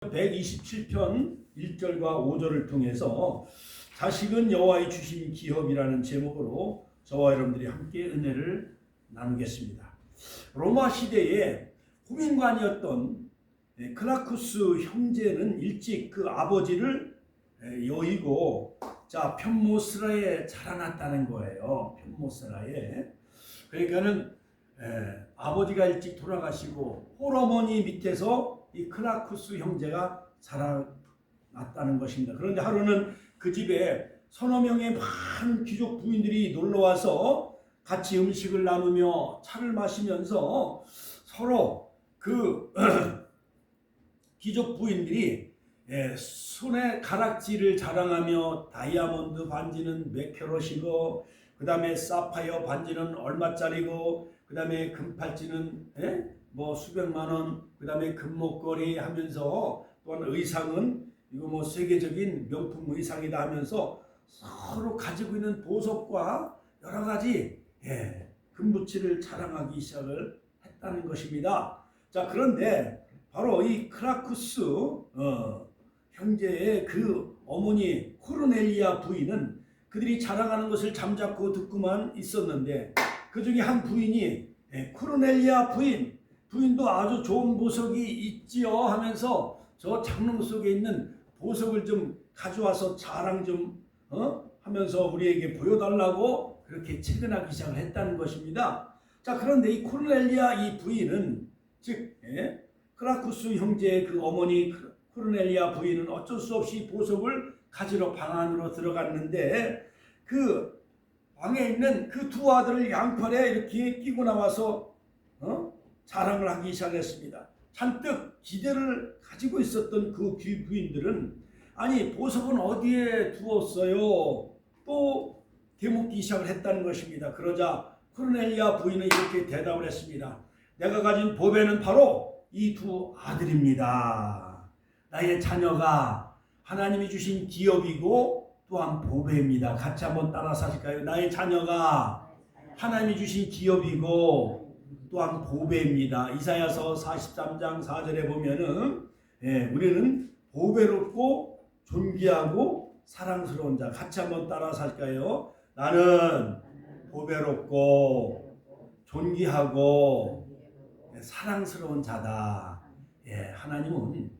127편 1절과 5절을 통해서 자식은 여호와의 주신 기업이라는 제목으로 저와 여러분들이 함께 은혜를 나누겠습니다. 로마 시대에 후민관이었던 예, 클라쿠스 형제는 일찍 그 아버지를 예, 여의고 자 편모스라에 자라났다는 거예요. 편모스라에 그러니까는 예, 아버지가 일찍 돌아가시고 홀어머니 밑에서 이 클라쿠스 형제가 자라났다는 것입니다. 그런데 하루는 그 집에 서너 명의 많은 귀족 부인들이 놀러 와서 같이 음식을 나누며 차를 마시면서 서로 그 귀족 부인들이 예, 손에 가락지를 자랑하며 다이아몬드 반지는 몇 캐럿이고 그 다음에 사파이어 반지는 얼마짜리고 그 다음에 금팔찌는 예? 뭐 수백만 원, 그 다음에 금목걸이 하면서 또한 의상은 이거 뭐 세계적인 명품 의상이다 하면서 서로 가지고 있는 보석과 여러 가지 예, 금부치를 자랑하기 시작을 했다는 것입니다. 자 그런데 바로 이 크라쿠스 어, 형제의 그 어머니 코르넬리아 부인은 그들이 자랑하는 것을 잠자코 듣고만 있었는데 그 중에 한 부인이 예, 코르넬리아 부인 부인도 아주 좋은 보석이 있지요 하면서 저 장롱 속에 있는 보석을 좀 가져와서 자랑 좀 어? 하면서 우리에게 보여달라고 그렇게 채근하기 시작을 했다는 것입니다. 자 그런데 이 코르넬리아 이 부인은 즉 예? 크라쿠스 형제의 그 어머니 코르넬리아 부인은 어쩔 수 없이 보석을 가지러 방 안으로 들어갔는데 그 방에 있는 그 두 아들을 양팔에 이렇게 끼고 나와서 어? 자랑을 하기 시작했습니다. 잔뜩 기대를 가지고 있었던 그 귀 부인들은 아니 보석은 어디에 두었어요? 또 되묻기 시작을 했다는 것입니다. 그러자 코르넬리아 부인은 이렇게 대답을 했습니다. 내가 가진 보배는 바로 이 두 아들입니다. 나의 자녀가 하나님이 주신 기업이고 또한 보배입니다. 같이 한번 따라서 하실까요? 나의 자녀가 하나님이 주신 기업이고 또한 보배입니다. 이사야서 43장 4절에 보면은 예, 우리는 보배롭고 존귀하고 사랑스러운 자 같이 한번 따라서 할까요? 나는 보배롭고 존귀하고 사랑스러운 자다. 예, 하나님은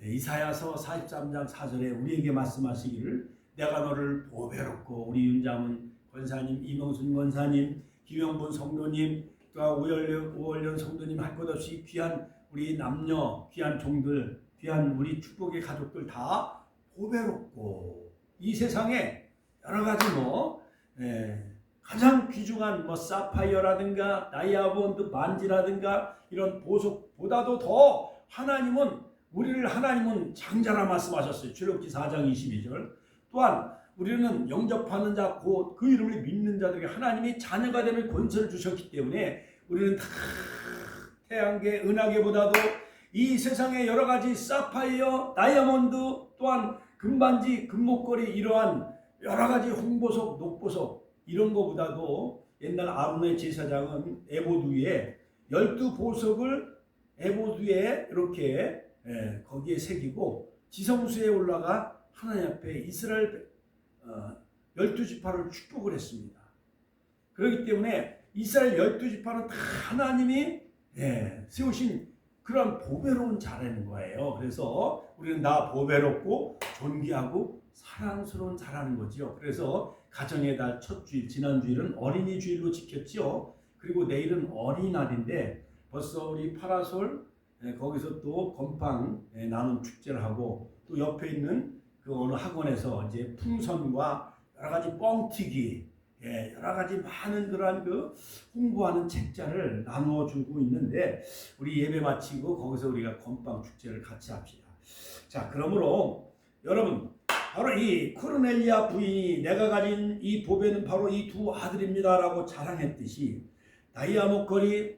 이사야서 43장 4절에 우리에게 말씀하시기를 내가 너를 보배롭고 우리 윤자문 권사님, 이명순 권사님, 김영분 성도님, 또 오월련, 오월련 성도님 할 것 없이 귀한 우리 남녀, 귀한 종들, 귀한 우리 축복의 가족들 다 보배롭고 이 세상에 여러 가지 뭐 예, 가장 귀중한 뭐 사파이어라든가 다이아몬드 반지라든가 이런 보석보다도 더 하나님은 우리를 하나님은 장자라 말씀하셨어요. 출애굽기 4장 22절. 또한 우리는 영접하는 자, 곧 그 이름을 믿는 자들에게 하나님이 자녀가 되는 권세를 주셨기 때문에 우리는 다 태양계, 은하계보다도 이 세상의 여러 가지 사파이어, 다이아몬드, 또한 금반지, 금목걸이 이러한 여러 가지 홍보석, 녹보석 이런 거보다도 옛날 아론의 제사장은 에보드 위에 열두 보석을 에보드 위에 이렇게 예, 거기에 새기고 지성수에 올라가 하나님 앞에 이스라엘 어, 열두 지파를 축복을 했습니다. 그렇기 때문에 이스라엘 열두 지파는 다 하나님이 예, 세우신 그런 보배로운 자라는 거예요. 그래서 우리는 나 보배롭고 존귀하고 사랑스러운 자라는 거지요. 그래서 가정의 달 첫 주일 지난 주일은 어린이 주일로 지켰지요. 그리고 내일은 어린이날인데 벌써 우리 파라솔 예, 거기서 또 건빵 예, 나눔 축제를 하고 또 옆에 있는 그 어느 학원에서 이제 풍선과 여러 가지 뻥튀기 예, 여러 가지 많은 그러한 그 홍보하는 책자를 나누어 주고 있는데 우리 예배 마치고 거기서 우리가 건빵 축제를 같이 합시다. 자, 그러므로 여러분 바로 이 코르넬리아 부인이 내가 가진 이 보배는 바로 이 두 아들입니다라고 자랑했듯이 다이아 목걸이,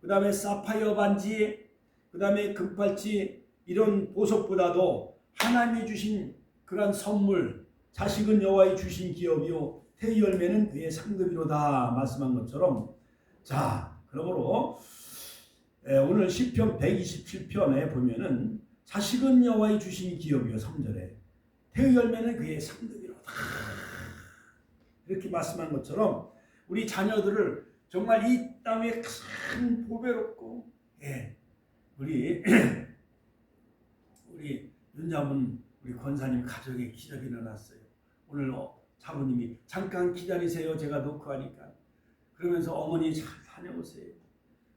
그 다음에 사파이어 반지, 그 다음에 금팔찌 이런 보석보다도 하나님이 주신 그러한 선물, 자식은 여호와의 주신 기업이요 태의 열매는 그의 상급이로다 말씀한 것처럼 자 그러므로 에, 오늘 시편 127편에 보면은 자식은 여호와의 주신 기업이요 3절에 태의 열매는 그의 상급이로다. 이렇게 말씀한 것처럼 우리 자녀들을 정말 이 땅에 큰 보배롭고 예, 우리 우리 윤자문 우리 권사님 가족에 기적이 일어났어요. 오늘 어, 사모님이 잠깐 기다리세요. 제가 놓고 하니까 그러면서 어머니 잘 다녀오세요.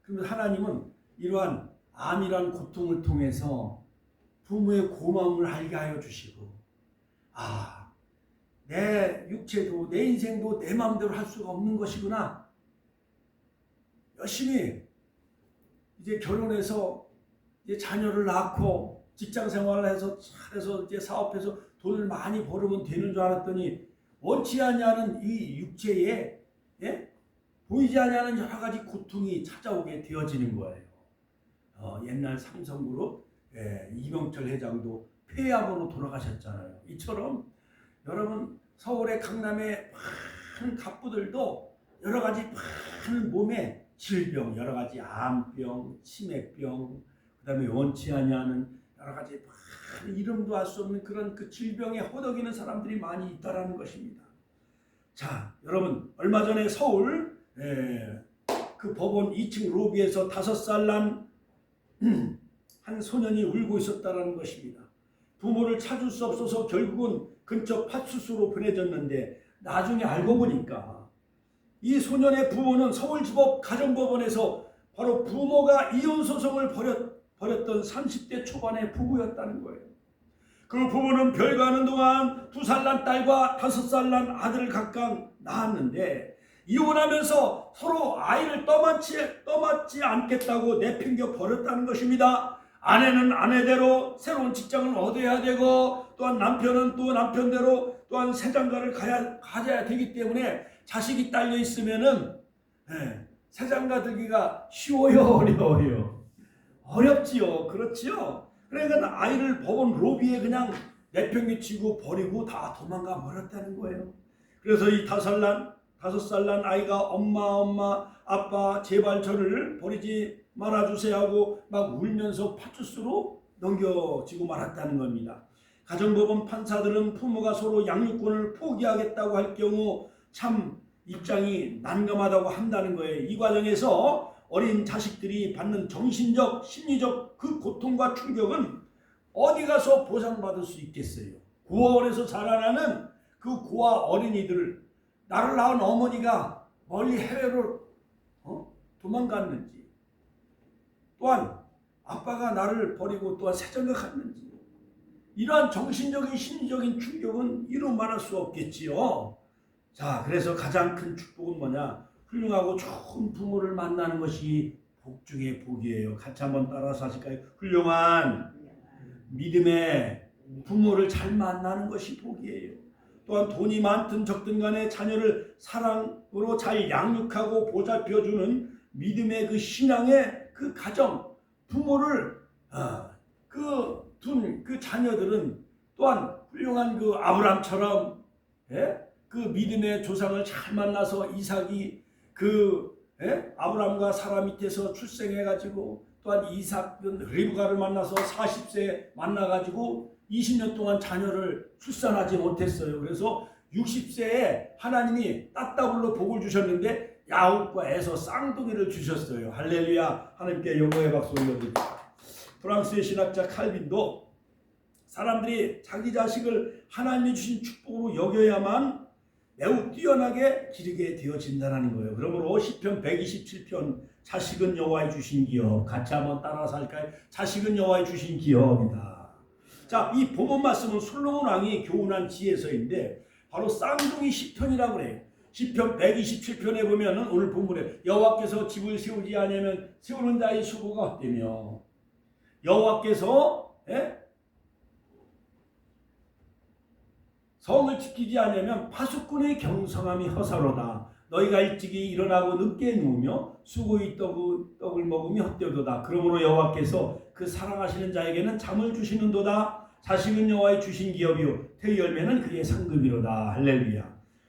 그러면 하나님은 이러한 암이란 고통을 통해서 부모의 고마움을 알게 하여 주시고 아, 내 육체도 내 인생도 내 마음대로 할 수가 없는 것이구나. 열심히 이제 결혼해서 이제 자녀를 낳고 직장 생활을 해서 잘해서 이제 사업해서 돈을 많이 벌으면 되는 줄 알았더니 원치 않냐는 이 육체에 예? 보이지 않냐는 여러 가지 고통이 찾아오게 되어지는 거예요. 어, 옛날 삼성그룹 예, 이병철 회장도 폐암으로 돌아가셨잖아요. 이처럼 여러분 서울의 강남의 많은 갑부들도 여러 가지 많은 몸에 질병, 여러 가지 암병, 치매병, 그다음에 원치 아니하는 여러 가지 이름도 알 수 없는 그런 그 질병에 허덕이는 사람들이 많이 있다라는 것입니다. 자, 여러분 얼마 전에 서울 예, 그 법원 2층 로비에서 다섯 살 난 한 소년이 울고 있었다라는 것입니다. 부모를 찾을 수 없어서 결국은 근처 파출소로 보내졌는데 나중에 알고 보니까 이 소년의 부모는 서울지법 가정법원에서 바로 부모가 이혼 소송을 벌였, 벌였던 30대 초반의 부부였다는 거예요. 그 부부는 별거하는 동안 두 살 난 딸과 다섯 살 난 아들을 각각 낳았는데 이혼하면서 서로 아이를 떠맡지, 떠맡지 않겠다고 내팽겨 버렸다는 것입니다. 아내는 아내대로 새로운 직장을 얻어야 되고 또한 남편은 또 남편대로 또한 새 장가를 가야, 가져야 되기 때문에 자식이 딸려 있으면은 예, 새장가 들기가 쉬워요 어려워요 어렵지요 그렇지요 그러니까 아이를 법원 로비에 그냥 내팽개치고 버리고 다 도망가 버렸다는 거예요 그래서 이 다섯 난 다섯 살 난 아이가 엄마 엄마 아빠 제발 저를 버리지 말아주세요 하고 막 울면서 파출소로 넘겨지고 말았다는 겁니다. 가정법원 판사들은 부모가 서로 양육권을 포기하겠다고 할 경우 참 입장이 난감하다고 한다는 거예요. 이 과정에서 어린 자식들이 받는 정신적, 심리적 그 고통과 충격은 어디 가서 보상받을 수 있겠어요. 구원에서 자라나는 그 고아 어린이들을 나를 낳은 어머니가 멀리 해외로 어? 도망갔는지 또한 아빠가 나를 버리고 또한 세정가 갔는지 이러한 정신적인 심리적인 충격은 이루 말할 수 없겠지요. 자, 그래서 가장 큰 축복은 뭐냐? 훌륭하고 좋은 부모를 만나는 것이 복 중의 복이에요. 같이 한번 따라서 하실까요? 훌륭한 믿음의 부모를 잘 만나는 것이 복이에요. 또한 돈이 많든 적든 간에 자녀를 사랑으로 잘 양육하고 보살펴주는 믿음의 그 신앙의 그 가정, 부모를 아, 그둔 그 자녀들은 또한 훌륭한 그 아브람처럼 예? 그 믿음의 조상을 잘 만나서 이삭이 그 예? 아브람과 사라 밑에서 출생해가지고 또한 이삭은 리브가를 만나서 40세 만나가지고 20년 동안 자녀를 출산하지 못했어요. 그래서 60세에 하나님이 따따블로 복을 주셨는데 야곱과 에서 쌍둥이를 주셨어요. 할렐루야. 하나님께 영광의 박수 올려드립니다. 프랑스의 신학자 칼빈도 사람들이 자기 자식을 하나님이 주신 축복으로 여겨야만 매우 뛰어나게 기르게 되어진다는 거예요. 그러므로 시편 127편 자식은 여호와의 주신 기업 같이 한번 따라서 할까요? 자식은 여호와의 주신 기업이다. 자, 이 본문 말씀은 솔로몬 왕이 교훈한 지혜서인데 바로 쌍둥이 시편이라고 그래요. 시편 127편에 보면은 오늘 본문에 여호와께서 집을 세우지 않으면 세우는 자의 수고가 어때며 여호와께서 예? 성을 지키지 않으면 파수꾼의 경성함이 허사로다. 너희가 일찍이 일어나고 늦게 누우며 수고의 떡을, 먹으며 헛되도다. 그러므로 여호와께서 그 사랑하시는 자에게는 잠을 주시는도다. 자식은 여호와의 주신 기업이요 태의 열매는 그의 상급이로다. 할렐루야.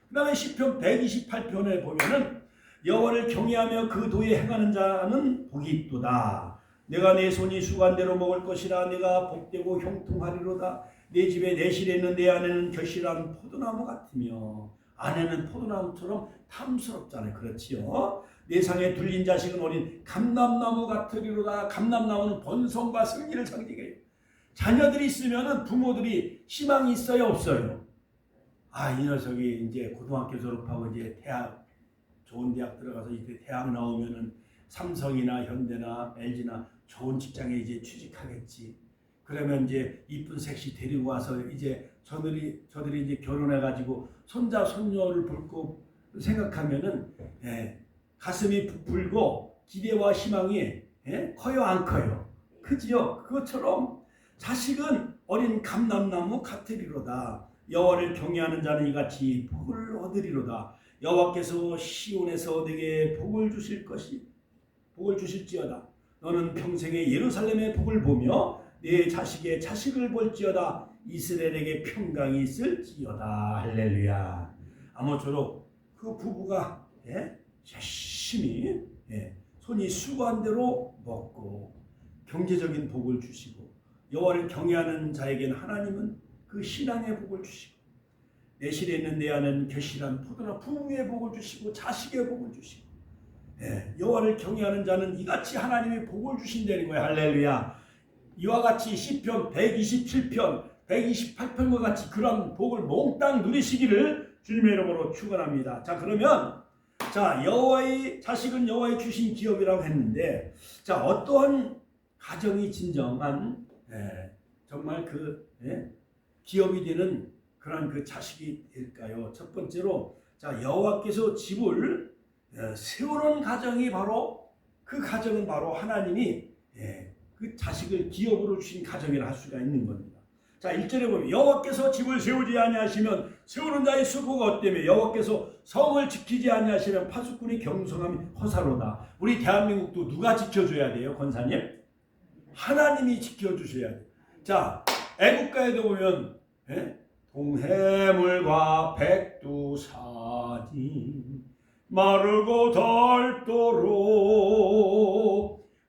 그 다음에 시편 128편에 보면은 여호와를 경외하며 그 도에 행하는 자는 복이 있도다. 내가 내 손이 수간대로 먹을 것이라 내가 복되고 형통하리로다. 내 집에 내실에 있는 내 안에는 결실한 포도나무 같으며 안에는 포도나무처럼 탐스럽잖아요. 그렇지요? 내 상에 둘린 자식은 어린 감람나무 같으리로다. 감람나무는 번성과 승리를 상징해요. 자녀들이 있으면은 부모들이 희망이 있어요 없어요? 아 이 녀석이 이제 고등학교 졸업하고 이제 대학 좋은 대학 들어가서 이제 대학 나오면은 삼성이나 현대나 LG나 좋은 직장에 이제 취직하겠지. 그러면 이제 이쁜 섹시 데리고 와서 이제 저들이 저들이 이제 결혼해 가지고 손자 손녀를 볼 거 생각하면은 예, 가슴이 부풀고 기대와 희망이 예, 커요 안 커요? 크지요. 그것처럼 자식은 어린 감람나무 같으리로다. 여호와를 경외하는 자는 이같이 복을 얻으리로다. 여호와께서 시온에서 내게 복을 주실 것이 복을 주실지어다. 너는 평생에 예루살렘의 복을 보며 내 자식의 자식을 볼지어다. 이스라엘에게 평강이 있을지어다. 할렐루야. 아무쪼록 그 부부가 예? 열심히 예? 손이 수고한 대로 먹고 경제적인 복을 주시고 여호와를 경외하는 자에게는 하나님은 그 신앙의 복을 주시고 내실에 있는 내 안에는 결실한 포도나 부부의 복을 주시고 자식의 복을 주시고 예, 여호와를 경외하는 자는 이같이 하나님의 복을 주신다는 거예요. 할렐루야. 이와 같이 시편 127편, 128편과 같이 그런 복을 몽땅 누리시기를 주님의 이름으로 축원합니다. 자, 그러면 자, 여호와의 자식은 여호와의 주신 기업이라고 했는데 자, 어떠한 가정이 진정한 예, 정말 그 예, 기업이 되는 그런 그 자식이 될까요? 첫 번째로 자, 여호와께서 집을 예, 세우는 가정이 바로 그 가정은 바로 하나님이 예, 그 자식을 기업으로 주신 가정이라 할 수가 있는 겁니다. 자, 1절에 보면 여호와께서 집을 세우지 아니하시면 세우는 자의 수고가 어때며 여호와께서 성을 지키지 아니하시면 파수꾼이 경성함이 허사로다. 우리 대한민국도 누가 지켜줘야 돼요, 권사님? 하나님이 지켜주셔야 돼요. 자, 애국가에도 보면 예? 동해물과 백두산이 마르고 닳도록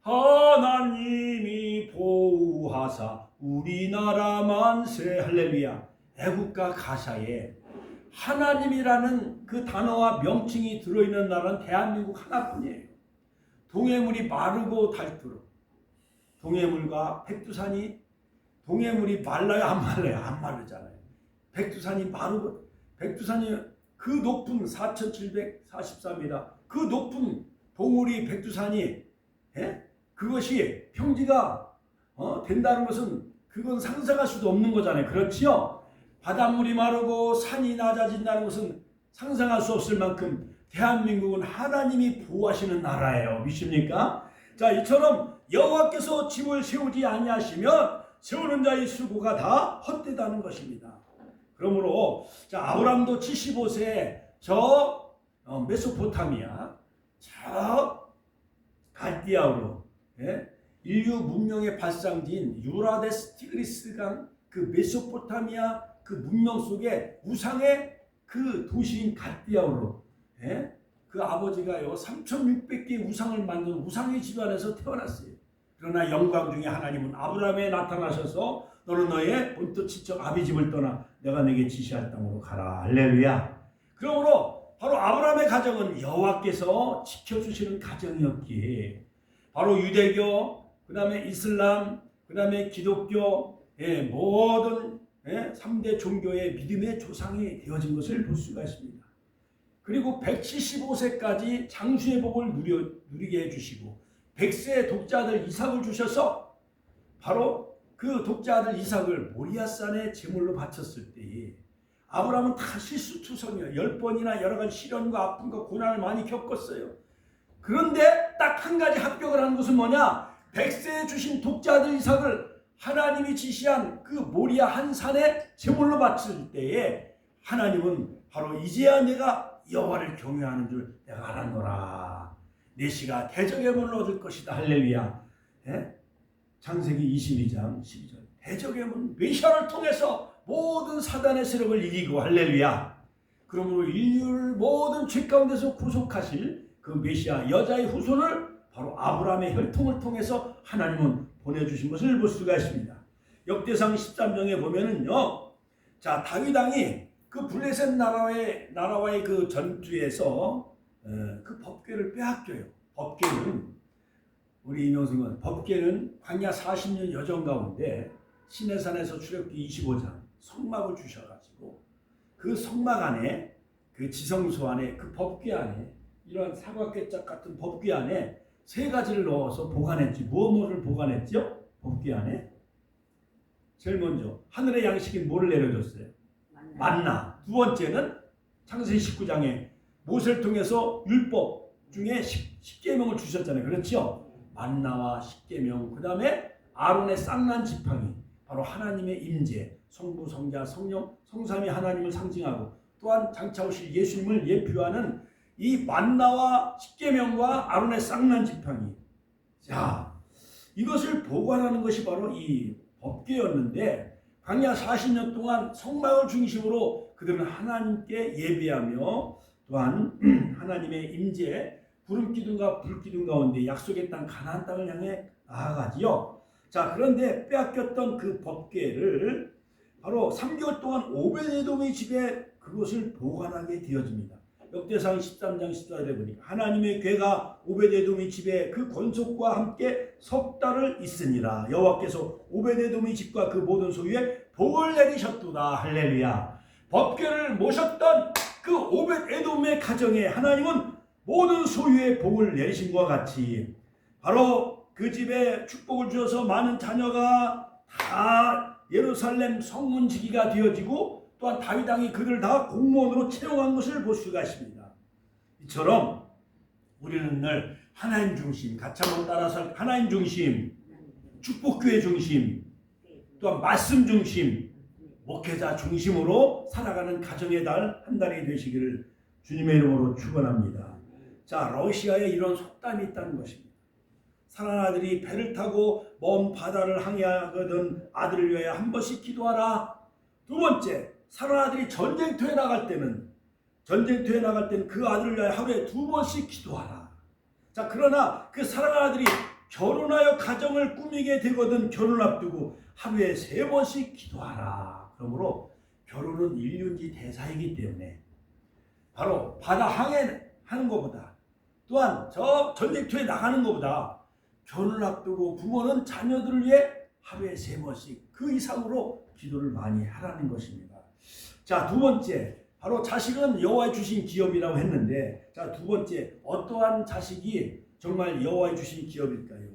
하나님이 보호하사 우리나라 만세 할렐루야 애국가 가사에 하나님이라는 그 단어와 명칭이 들어있는 나라는 대한민국 하나뿐이에요. 동해물이 마르고 닳도록 동해물과 백두산이 동해물이 말라요 안 말라요 안 마르잖아요. 백두산이 마르고 백두산이 그 높은 4,743m 그 높은 봉우리 백두산이 예? 그것이 평지가 어? 된다는 것은 그건 상상할 수도 없는 거잖아요. 그렇지요? 바닷물이 마르고 산이 낮아진다는 것은 상상할 수 없을 만큼 대한민국은 하나님이 보호하시는 나라예요. 믿습니까? 자, 이처럼 여호와께서 집을 세우지 아니하시면 세우는 자의 수고가 다 헛되다는 것입니다. 그러므로 자 아브람도 75세 저 어, 메소포타미아 저 갈디아우로 예? 인류 문명의 발상지인 유라데스 티그리스강 그 메소포타미아 그 문명 속에 우상의 그 도시인 갈디아우로 예? 그 아버지가요 3,600개의 우상을 만든 우상의 집안에서 태어났어요. 그러나 영광 중에 하나님은 아브라함에 나타나셔서 너는 너의 본토 친척 아비 집을 떠나 내가 내게 지시할 땅으로 가라. 할렐루야. 그러므로 바로 아브라함의 가정은 여호와께서 지켜주시는 가정이었기에 바로 유대교, 그 다음에 이슬람, 그 다음에 기독교, 예, 모든 예, 3대 종교의 믿음의 조상이 되어진 것을 볼 수가 있습니다. 그리고 175세까지 장수의 복을 누려, 누리게 해주시고 100세 독자들 이삭을 주셔서 바로 그 독자들 이삭을 모리아산에 제물로 바쳤을 때에 아브라함은 다 실수투성이야. 열 번이나 여러 가지 시련과 아픔과 고난을 많이 겪었어요. 그런데 딱 한 가지 합격을 한 것은 뭐냐? 백세에 주신 독자들 이삭을 하나님이 지시한 그 모리아 한 산에 제물로 바칠 때에 하나님은 바로 이제야 내가 여호와를 경외하는 줄 내가 알았노라. 내 씨가 대적의 문을 얻을 것이다. 할렐루야. 예? 창세기 22장 12절. 대적의 문 메시아를 통해서 모든 사단의 세력을 이기고 할렐루야. 그러므로 인류를 모든 죄 가운데서 구속하실 그 메시아 여자의 후손을 바로 아브라함의 혈통을 통해서 하나님은 보내주신 것을 볼 수가 있습니다. 역대상 13장에 보면은요, 자 다윗 왕이 그 블레셋 나라의 나라와의 그 전투에서 에, 그 법궤를 빼앗겨요. 법궤는 우리 이명승은 법궤는 광야 40년 여정 가운데 시내산에서 출애굽기 25장 성막을 주셔가지고 그 성막 안에 그 지성소 안에 그 법궤 안에 이런 사과깨짝 같은 법궤 안에 세 가지를 넣어서 보관했지 무엇을 보관했죠? 법궤 안에 제일 먼저 하늘의 양식이 뭐를 내려줬어요? 만나. 두 번째는 창세기 19장에 모세를 통해서 율법 중에 십, 계명을 주셨잖아요. 그렇죠? 만나와 십계명. 그 다음에 아론의 쌍난 지팡이. 바로 하나님의 임재, 성부, 성자, 성령, 성삼위 하나님을 상징하고 또한 장차 오실 예수님을 예표하는 이 만나와 십계명과 아론의 쌍난 지팡이. 자, 이것을 보관하는 것이 바로 이 법궤였는데 광야 40년 동안 성막을 중심으로 그들은 하나님께 예배하며 또한 하나님의 임재 구름 기둥과 불 기둥 가운데 약속의 땅 가나안 땅을 향해 나아가지요. 자 그런데 빼앗겼던 그 법궤를 바로 3개월 동안 오베데돔의 집에 그것을 보관하게 되어집니다. 역대상 13장 14절에 보니까 하나님의 괴가 오베데돔의 집에 그 권속과 함께 석 달을 있으니라 여호와께서 오베데돔의 집과 그 모든 소유에 복을 내리셨도다 할렐루야 법궤를 모셨던 그 오베데돔의 가정에 하나님은 모든 소유의 복을 내리신 것과 같이 바로 그 집에 축복을 주셔서 많은 자녀가 다 예루살렘 성문 지기가 되어지고 또한 다윗 왕이 그들 다 공무원으로 채용한 것을 볼 수가 있습니다. 이처럼 우리는 늘 하나님 중심, 같이 한번 따라서 하나님 중심, 축복교회 중심, 또한 말씀 중심, 목회자 중심으로 살아가는 가정의 달 한 달이 되시기를 주님의 이름으로 축원합니다. 자, 러시아에 이런 속담이 있다는 것입니다. 사랑하는 아들이 배를 타고 먼 바다를 항해하거든 아들을 위하여 한 번씩 기도하라. 두 번째, 사랑하는 아들이 전쟁터에 나갈 때는 전쟁터에 나갈 때는 그 아들을 위하여 하루에 두 번씩 기도하라. 자, 그러나 그 사랑하는 아들이 결혼하여 가정을 꾸미게 되거든 결혼 앞두고 하루에 세 번씩 기도하라. 그러므로 결혼은 일륜지 대사이기 때문에 바로 바다 항해 하는 것보다 또한 저 전쟁터에 나가는 것보다 결혼을 앞두고 부모는 자녀들을 위해 하루에 세 번씩 그 이상으로 기도를 많이 하라는 것입니다. 자, 두 번째. 바로 자식은 여호와의 주신 기업이라고 했는데 자, 두 번째. 어떠한 자식이 정말 여호와의 주신 기업일까요?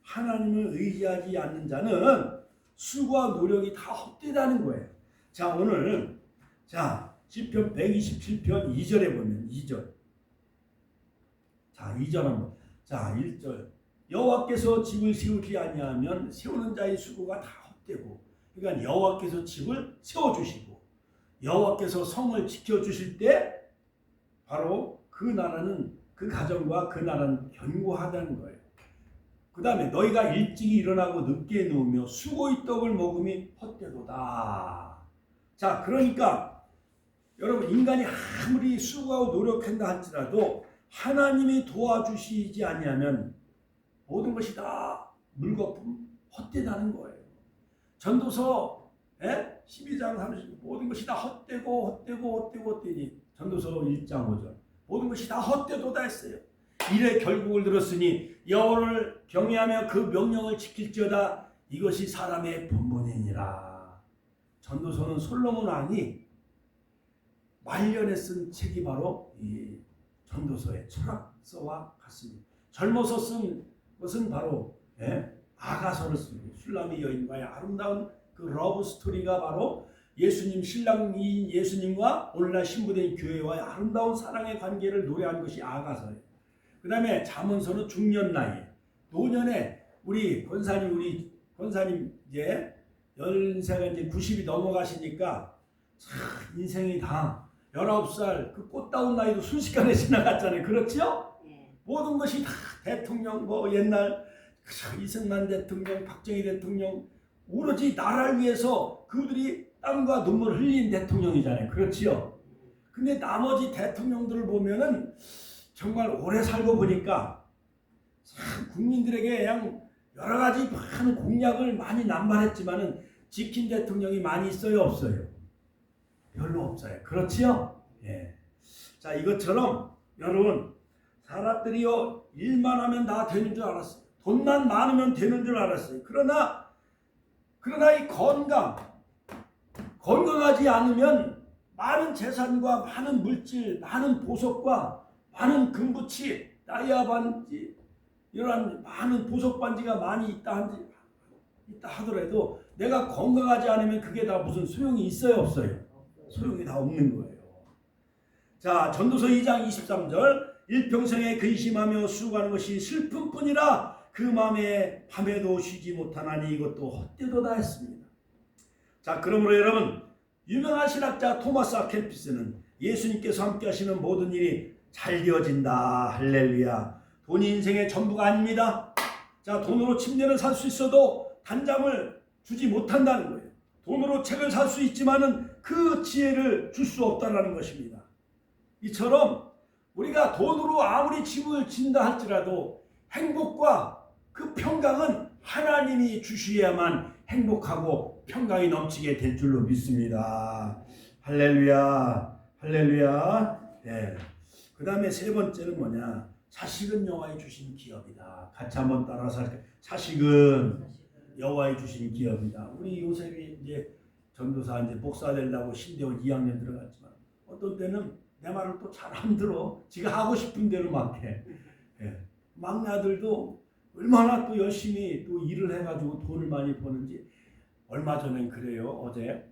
하나님을 의지하지 않는 자는 수고와 노력이 다 헛되다는 거예요. 자, 오늘 자, 시편 127편 2절에 보면 2절. 자, 2절 한번. 자, 1절. 여호와께서 집을 세우지 아니하면 세우는 자의 수고가 다 헛되고 그러니까 여호와께서 집을 세워 주시고 여호와께서 성을 지켜 주실 때 바로 그 나라는 그 가정과 그 나라는 견고하다는 거예요. 그 다음에 너희가 일찍 일어나고 늦게 누우며 수고의 떡을 먹음이 헛되도다. 자, 그러니까 여러분 인간이 아무리 수고하고 노력한다 할지라도 하나님이 도와주시지 아니하면 모든 것이 다 물거품 헛되다는 거예요. 전도서 예? 12장 30 모든 것이 다 헛되고 헛되고 헛되고 헛되니 전도서 1장 5절 모든 것이 다 헛되도다 했어요. 이래 결국을 들었으니 여호를 경외하며 그 명령을 지킬지어다 이것이 사람의 본분이니라. 전도서는 솔로몬 왕이 말년에 쓴 책이 바로 이 전도서의 철학서와 같습니다. 젊어서 쓴 것은 바로 예? 아가서를 씁니다. 술람의 여인과의 아름다운 그 러브 스토리가 바로 예수님 신랑이 예수님과 오늘날 신부된 교회와의 아름다운 사랑의 관계를 노래한 것이 아가서예요. 그 다음에 잠언서는 중년 나이, 노년에 우리 권사님 우리 권사님 이제 연세가 이제 90이 넘어가시니까 참 인생이 다 19살 그 꽃다운 나이도 순식간에 지나갔잖아요. 그렇죠? 예. 모든 것이 다 대통령 뭐 옛날 이승만 대통령, 박정희 대통령 오로지 나라를 위해서 그들이 땀과 눈물을 흘린 대통령이잖아요. 그렇지요? 근데 나머지 대통령들을 보면은 정말 오래 살고 보니까 참 국민들에게 그냥 여러 가지 많은 공약을 많이 남발했지만은 지킨 대통령이 많이 있어요 없어요? 별로 없어요. 그렇지요? 예. 자 이것처럼 여러분 사람들이요 일만 하면 다 되는 줄 알았어요. 돈만 많으면 되는 줄 알았어요. 그러나 그러나 이 건강 건강하지 않으면 많은 재산과 많은 물질, 많은 보석과 많은 금부치, 다이아 반지 이러한 많은 보석 반지가 많이 있다 한지 있다 하더라도 내가 건강하지 않으면 그게 다 무슨 소용이 있어요 없어요? 소용이 다 없는 거예요. 자 전도서 2장 23절 일평생에 근심하며 수고하는 것이 슬픔뿐이라 그 마음에 밤에도 쉬지 못하나니 이것도 헛되도다 했습니다. 자 그러므로 여러분 유명한 신학자 토마스 아켈피스는 예수님께서 함께 하시는 모든 일이 잘 되어진다 할렐루야 돈이 인생의 전부가 아닙니다. 자 돈으로 침대를 살 수 있어도 단잠을 주지 못한다는 거예요. 돈으로 책을 살 수 있지만은 그 지혜를 줄 수 없다라는 것입니다. 이처럼 우리가 돈으로 아무리 집을 진다 할지라도 행복과 그 평강은 하나님이 주셔야만 행복하고 평강이 넘치게 될 줄로 믿습니다. 할렐루야, 할렐루야. 예. 그 다음에 세 번째는 뭐냐? 자식은 여호와의 주신 기업이다. 같이 한번 따라서 할게요. 자식은 여호와의 주신 기업이다. 우리 요셉이 이제 전도사 이제 목사 되려고 신대원 2학년 들어갔지만 어떤 때는 내 말을 또 잘 안 들어. 지가 하고 싶은 대로 막 해. 예. 막내 아들도 얼마나 또 열심히 또 일을 해가지고 돈을 많이 버는지 얼마 전엔 그래요. 어제